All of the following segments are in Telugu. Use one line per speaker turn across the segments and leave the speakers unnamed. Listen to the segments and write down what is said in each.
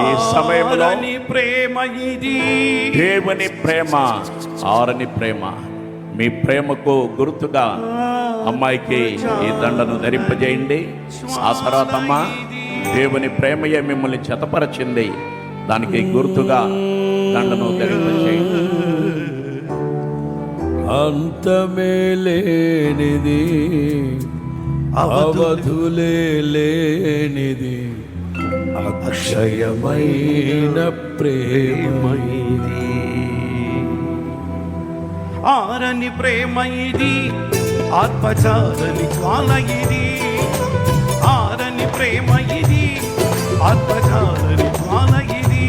ఈ సమయంలో
ప్రేమ ఇది.
దేవుని ప్రేమ ఆరని ప్రేమ. మీ ప్రేమకు గుర్తుగా అమ్మాయికి ఈ దండను ధరింపజేయండి. ఆ తర్వాత అమ్మ దేవుని ప్రేమయే మిమ్మల్ని చెతపరచింది. దానికి గుర్తుగా దండను ధరింపజేయండి.
అంతమే లేనిది అవధులే లేనిది. అక్షయమైన ప్రేమైది
ఆరని ప్రేమ ఇది ఆత్మచారని జ్వాల ఇది ఆరని ప్రేమ ఇది ఆత్మచారని జ్వాల ఇది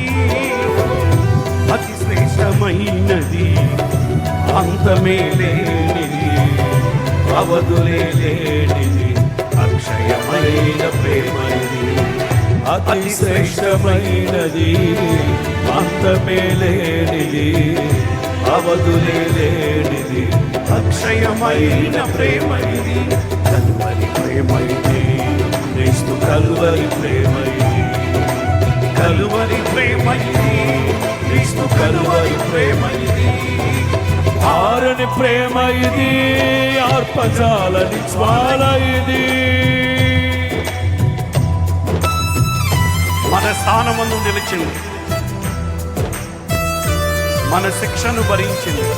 అతి శ్రేష్టమైనది అంతమే లేనిది అవధులే లేనిది.
అతి శ్రేష్టమైనది అంతమే లేనిది అవధులే లేనిది
అక్షయమైన ప్రేమ ఇది కలువరి ప్రేమ ఇది క్రీస్తు కల్వరి ప్రేమ ఇది కలువరి ప్రేమ ఇది క్రీస్తు కలువరి ప్రేమ ఇది
ఆరని ప్రేమ ఇది ఆర్పజాలని జ్వాల ఇది
స్థానమందు నిలిచింది. మన శిక్షను భరించింది.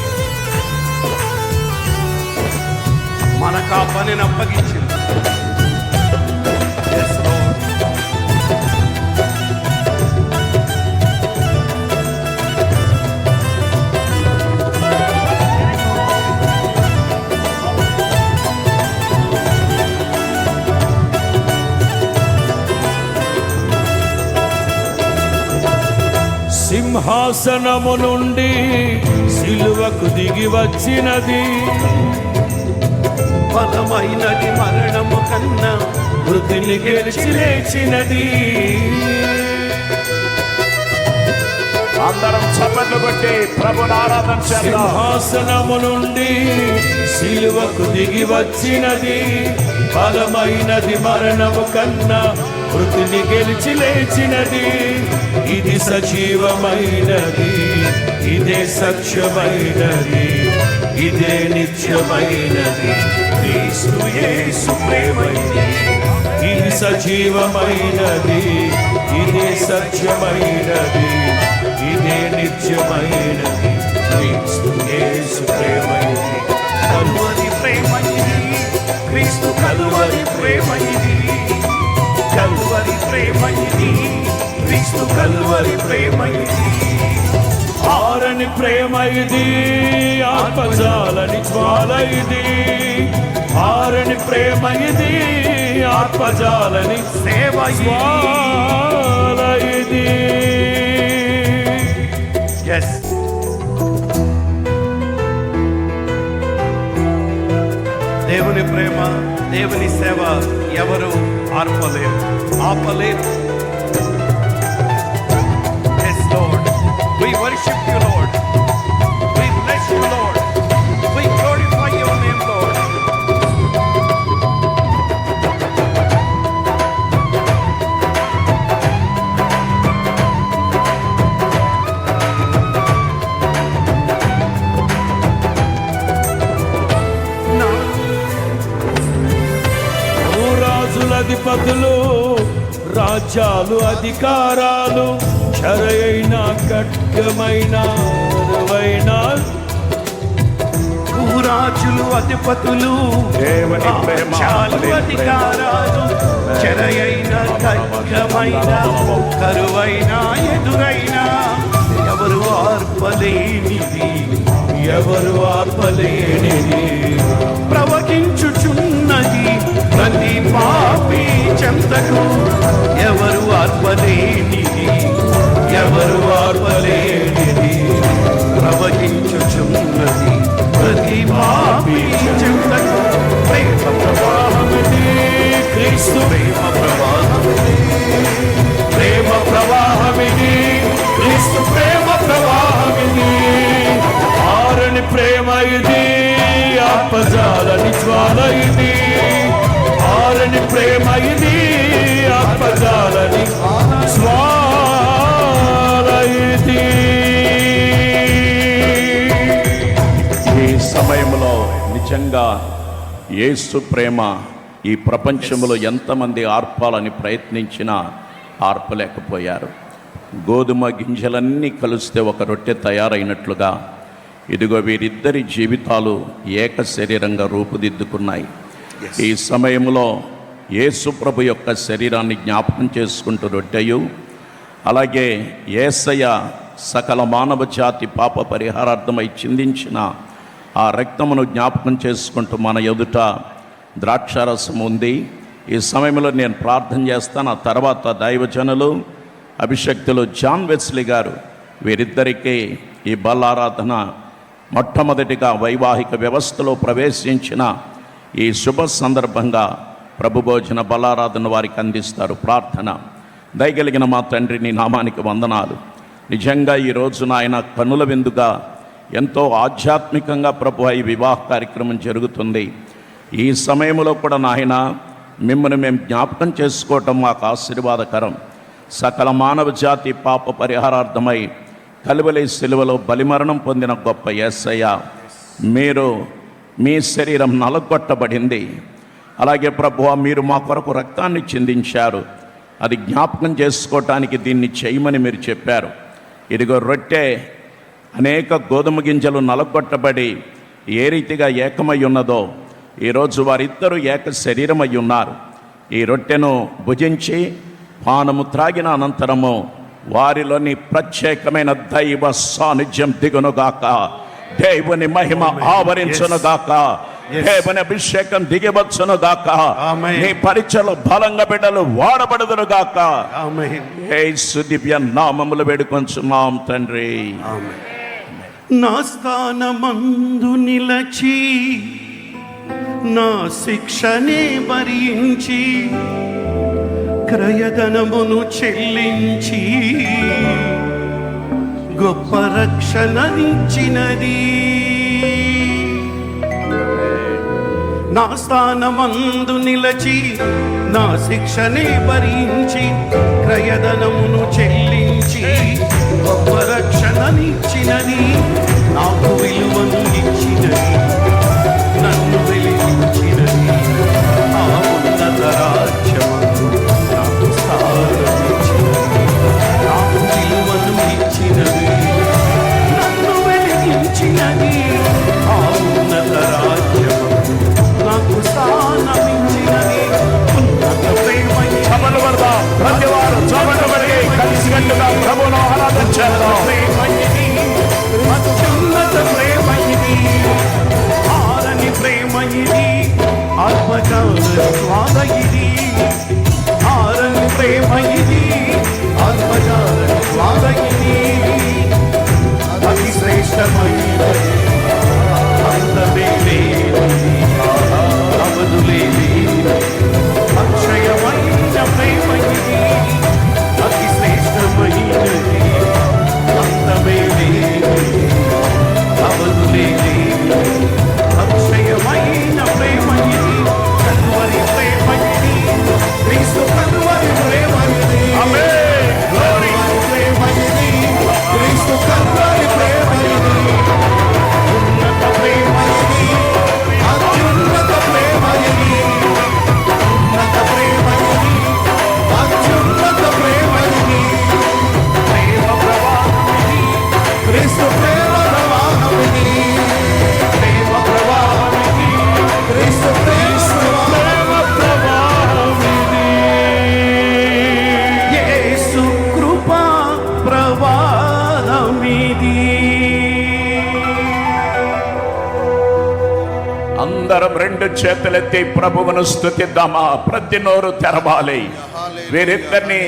మనకు ఆ పనిని అప్పగించింది.
సింహాసనము నుండి సిలువకు దిగి వచ్చినది.
బలమైనది మరణము కన్నా
మృతిని గెలిచి లేచినది.
అందరం చప్పట్లు కొట్టి ప్రభుని ఆరాధన
సింహాసనము నుండి సిలువకు దిగి వచ్చినది. బలమైనది మరణము కన్నా మృతిని గెలిచి లేచినది. ఇది సజీవమైనది. ఇదే సత్యమైనది. ఇదే నిత్యమైనది. క్రీస్తు యేసు ఇది. సజీవమైనది. ఇదే సత్యమైనది. ఇదే నిత్యమైనది. క్రీస్తు యేసు
క్రీస్తు కల్వరి ప్రేమ ఇది
ఆరని ప్రేమ ఇది ఆత్మజాలని జ్వాల ఇది ఆరని ప్రేమ ఇది ఆత్మజాలని
సేవ ఇది
జ్వాల ఇది
ఎస్ దేవుని ప్రేమ దేవుని సేవ ఎవరు ఆర్పలేరు. ఆపలేరు. Worship you, Lord. We bless you, Lord. We glorify your name, Lord. నా
రాజుల అధిపతులు రాజ్యాలు అధికారాలు చరైన ఖడ్గమైన అరువైన
భూరాజులు అధిపతులు
దేవుని ప్రేమ,
అధికారాలు. చెరయైన ఖడ్గమైన కరువైన ఎదురైన. ఎవరు ఆర్పలేనిది?
ఎవరు ఆపలేనిది
ప్రవహించుచున్నది ప్రతి పాపి చెంతకు. ఎవరు ఆర్పలేనిది? ఎవరు ఆర్పలేనిది ప్రవహించుచున్నది ప్రతి పాపి చెంతకు ప్రేమ ప్రవాహమిది క్రీస్తు ప్రేమ ప్రవాహమిది
ప్రేమ ప్రవాహమిది క్రీస్తు ప్రేమ ప్రవాహమిది ఆరని ప్రేమ ఇది ఆత్మజాలని జ్వాల ఇది. ఆరని ప్రేమ ఇది
నిజంగా యేసు ప్రేమ ఈ ప్రపంచంలో ఎంతమంది ఆర్పాలని ప్రయత్నించినా ఆర్పలేకపోయారు. గోధుమ గింజలన్నీ కలిస్తే ఒక రొట్టె తయారైనట్లుగా ఇదిగో వీరిద్దరి జీవితాలు ఏక శరీరంగా రూపుదిద్దుకున్నాయి. ఈ సమయంలో యేసు ప్రభు యొక్క శరీరాన్ని జ్ఞాపకం చేసుకుంటూ రొట్టెయు అలాగే ఏసయ్య సకల మానవ జాతి పాప పరిహారార్థమై చిందించిన ఆ రక్తమును జ్ఞాపకం చేసుకుంటూ మన ఎదుట ద్రాక్షారసం ఉంది. ఈ సమయంలో నేను ప్రార్థన చేస్తాను. ఆ తర్వాత దైవజనులు అభిషక్తులు జాన్ వెస్లీ గారు వీరిద్దరికీ ఈ బలారాధన మొట్టమొదటిగా వైవాహిక వ్యవస్థలో ప్రవేశించిన ఈ శుభ సందర్భంగా ప్రభుభోజన బలారాధన వారికి అందిస్తారు. ప్రార్థన. దయగలిగిన మా తండ్రి నీ నామానికి వందనాలు. నిజంగా ఈ రోజున ఆయన కనుల విందుగా ఎంతో ఆధ్యాత్మికంగా ప్రభు ఈ వివాహ కార్యక్రమం జరుగుతుంది. ఈ సమయంలో కూడా నాయన మిమ్మల్ని మేము జ్ఞాపకం చేసుకోవటం మాకు ఆశీర్వాదకరం. సకల మానవ జాతి పాప పరిహారార్థమై కలువలి సెలువలో బలిమరణం పొందిన గొప్ప యేసయ్య మీరు మీ శరీరం నలగొట్టబడింది. అలాగే ప్రభువ మీరు మా కొరకు రక్తాన్ని చిందించారు. అది జ్ఞాపకం చేసుకోవటానికి దీన్ని చేయమని మీరు చెప్పారు. ఇదిగో రొట్టె అనేక గోధుమ గింజలు నలగొట్టబడి ఏ రీతిగా ఏకమై ఉన్నదో ఈరోజు వారిద్దరూ ఏక శరీరమై ఉన్నారు. ఈ రొట్టెను భుజించి పానము త్రాగిన అనంతరము వారిలోని ప్రత్యేకమైన దైవ సాన్నిధ్యం దిగునుగాక. దేవుని మహిమ ఆవరించునుగాక. దేవుని అభిషేకం దిగివచ్చునుగాక.
ఆమేన్.
నీ పరిచయలు బలంగా బిడ్డలు వాడబడుదురుగాక.
ఆమేన్
యేసు దివ్య నామములు వేడుకొంచున్నాం తండ్రి.
ఆమేన్ నా స్థానమందు నిలచి నా శిక్షనే భరించి క్రయధనమును చెల్లించి గొప్ప రక్షణనిచ్చినది నా స్థానమందు నిలచి నా శిక్షనే భరించి క్రయధనమును చెల్లించి గొప్ప రక్షణ ఇచ్చినది నాకు విలువ క్రీస్తు ప్రేమ ప్రవాహమిది ప్రేమ ప్రవాహమిది క్రీస్తు ప్రేమ ప్రవాహమిది యేసు కృపా ప్రవాహమిది
అందరం రెండు చేతులెత్తి ప్రభువును స్థుతిద్దామా ప్రతి నోరు తెరవాలి. వీరిద్దరిని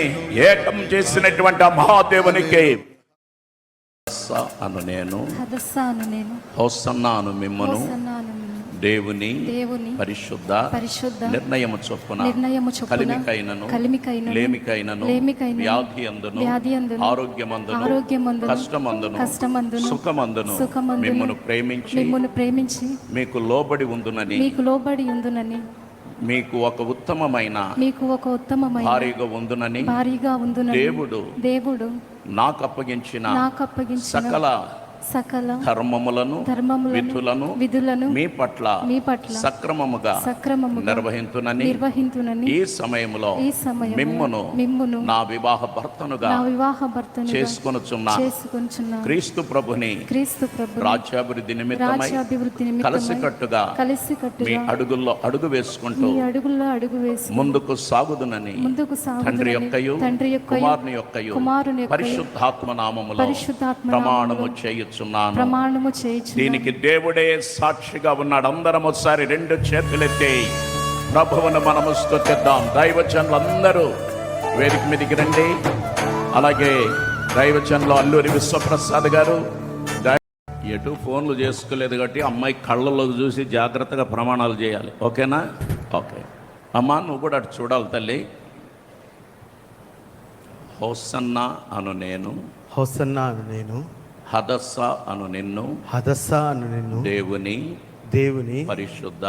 ఏకం చేసినటువంటి ఆ మహాదేవునికి అను నేను.
హదస్సాను నేను.
హోసన్నాను మిమ్మను. దేవుని
దేవుని
పరిశుద్ధ
పరిశుద్ధ
నిర్ణయము చొప్పున
నిర్ణయము
కలిమికైనను
కలిమికైనను
లేమికైనను
లేమికైనను
వ్యాధి అందును
వ్యాధి అందును
ఆరోగ్యమందును
ఆరోగ్యమందును
కష్టమందును
కష్టమందును
సుఖమందును
సుఖమందును
మిమ్మను ప్రేమించి
మిమ్మును ప్రేమించి
మీకు లోబడి ఉందునని
మీకు లోబడి ఉందునని
మీకు ఒక ఉత్తమమైన
మీకు ఒక ఉత్తమమైన
భారీగా ఉందునని
భారీగా ఉందునని
దేవుడు
దేవుడు
నాకు అప్పగించిన
నాకు అప్పగించిన
సకల
సకల
ధర్మములను
ధర్మములను
విధులను
విధులను
మీ పట్ల
మీ పట్ల
సక్రమముగా
సక్రమముగా
నిర్వహించునని
నిర్వహింతునని
ఈ సమయములో
ఈ సమయములో
మిమ్మును
మిమ్మును
నా వివాహ భర్తనుగా
నా వివాహ భర్తను
చేసుకొనుచున్నా. క్రీస్తు ప్రభుని
క్రీస్తు ప్రభు
రాజ్యాభివృద్ధి నిమిత్తమై
రాజ్యాభివృద్ధి నిమిత్తమై
కలిసికట్టుగా
కలిసి
మీ
కట్టుగా
అడుగుల్లో అడుగు వేసుకుంటూ
మీ అడుగుల్లో అడుగు వేసి
ముందుకు సాగుదునని
ముందుకు
తండ్రి
సాగుదునని
యొక్కయు
తండ్రి యొక్కయు
కుమారుని యొక్కయు
కుమారుని
పరిశుద్ధాత్మ నామములో
పరిశుద్ధాత్మ
ప్రమాణము
నామములో
చేయుచున్నాను.
ప్రమాణము చేయించు
దీనికి దేవుడే సాక్షిగా ఉన్నాడు. అందరం ఒకసారి రెండు చేతులెత్తి ప్రభువును మనము స్తుతిద్దాం. దైవజనులందరూ వేదిక మీదకి రండి. అలాగే దైవజనులు అల్లూరి విశ్వప్రసాద్ గారు ఎటు ఫోన్లు చేసుకోలేదు కాబట్టి అమ్మాయి కళ్ళలో చూసి జాగ్రత్తగా ప్రమాణాలు చేయాలి. ఓకేనా? ఓకే. అమ్మా నువ్వు కూడా అటు చూడాలి తల్లి. హోసన్న అను నేను.
హొసన్నా అను నేను.
హదస్స అను నిన్ను
హదస్స అను నిన్ను
దేవుని
దేవుని
పరిశుద్ధ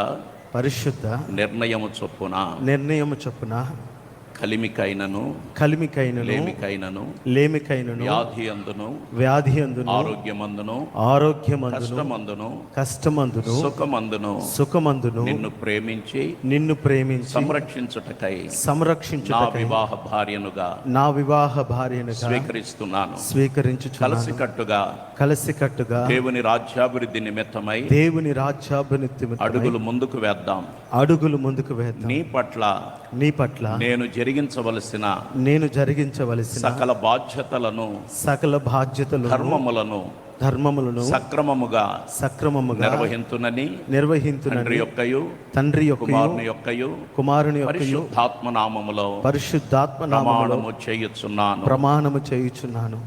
పరిశుద్ధ
నిర్ణయము చొప్పున
నిర్ణయము చొప్పున
కలిమికైనను
కలిమికైనను
లేమికైనను
లేమికైనను
వ్యాధి అందును
వ్యాధి అందును
ఆరోగ్యమందును
ఆరోగ్యమందును
కష్టమందును
కష్టమందును
సుఖమందును
సుఖమందును
నిన్ను ప్రేమించి
నిన్ను ప్రేమించి
సంరక్షించుటకై నా
సంరక్షించుటకై
వివాహ భార్యనుగా
నా వివాహ భార్యనుగా
స్వీకరిస్తున్నాను.
స్వీకరించుచున్నాను.
కలిసికట్టుగా
కలిసికట్టుగా
దేవుని రాజ్యాభివృద్ధి నిమిత్తమై
దేవుని రాజ్యాభివృద్ధి
అడుగులు ముందుకు వేద్దాం.
అడుగులు ముందుకు వేద్దాం.
నీ పట్ల
నీ పట్ల
నేను జరిగించవలసిన
నేను జరిగించవలసిన
సకల బాధ్యతలను
సకల బాధ్యతలు
ధర్మములను
ధర్మములను
సక్రమముగా
సక్రమముగా
నిర్వహింతునని తండ్రి
నిర్వహించునని
యొక్కయు
తండ్రి యొక్క
కుమారుని యొక్కయు
కుమారుని యొక్క
పరిశుద్ధాత్మ నామములో
పరిశుద్ధాత్మ
ప్రమాణము చేయుచున్నాను.
ప్రమాణము చేయుచున్నాను.